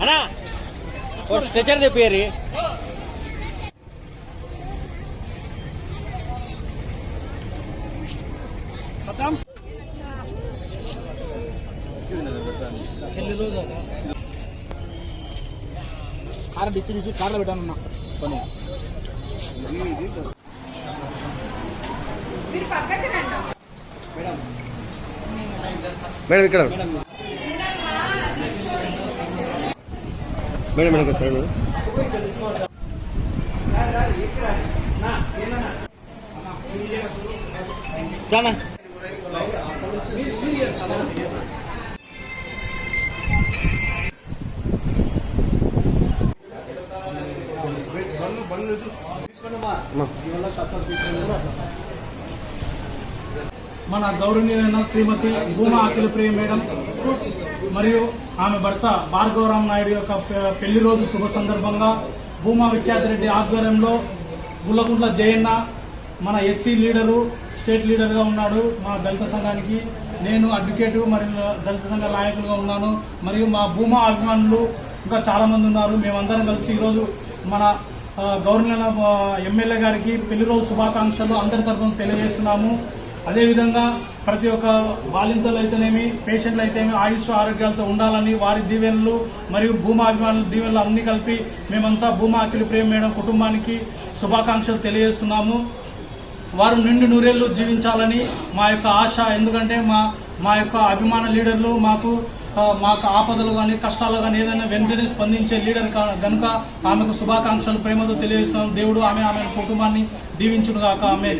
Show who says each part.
Speaker 1: అన్నా ఓ స్ట్రెచర్ తెప్పియరి
Speaker 2: కారం తీసి కార్లో పెట్టానన్నా కొన్ని
Speaker 3: మేడం ఇక్కడ. మేడం మేడం సార్ మేడం
Speaker 1: చానా
Speaker 4: మన గౌరవనీయమైన శ్రీమతి భూమా అఖిల ప్రియ మేడం మరియు ఆమె భర్త భార్గవరామ్ నాయుడు యొక్క పెళ్ళి రోజు శుభ సందర్భంగా భూమా విఖ్యాతిరెడ్డి ఆధ్వర్యంలో గుల్లకుంట్ల జయన్న మన ఎస్సీ లీడరు స్టేట్ లీడర్గా ఉన్నాడు మా దళిత సంఘానికి. నేను అడ్వకేటు మరియు దళిత సంఘ నాయకులుగా ఉన్నాను. మరియు మా భూమా అభిమానులు ఇంకా చాలామంది ఉన్నారు. మేమందరం కలిసి ఈరోజు మన గవర్నర్ ఎమ్మెల్యే గారికి పెళ్ళి రోజు శుభాకాంక్షలు అందరి తరఫున తెలియజేస్తున్నాము. అదేవిధంగా ప్రతి ఒక్క బాలింతలు అయితేనేమి పేషెంట్లు అయితేనేమి ఆయుష్ ఆరోగ్యాలతో ఉండాలని వారి దీవెనలు మరియు భూమాభిమానుల దీవెనలు అన్ని కలిపి మేమంతా భూమా ప్రేమ మేడం కుటుంబానికి శుభాకాంక్షలు తెలియజేస్తున్నాము. వారు నిండు నూరేళ్ళు జీవించాలని మా యొక్క ఆశ ఎందుకంటే మా మా యొక్క అభిమాన లీడర్లు మాకు మాకు ఆపదలు కానీ కష్టాలు కానీ ఏదైనా వెంటనే స్పందించే లీడర్ కా- గనుక ఆమెకు శుభాకాంక్షలు ప్రేమతో తెలియజేస్తున్నాం. దేవుడు ఆమె ఆమె కుటుంబాన్ని దీవించుడుగాక ఆమె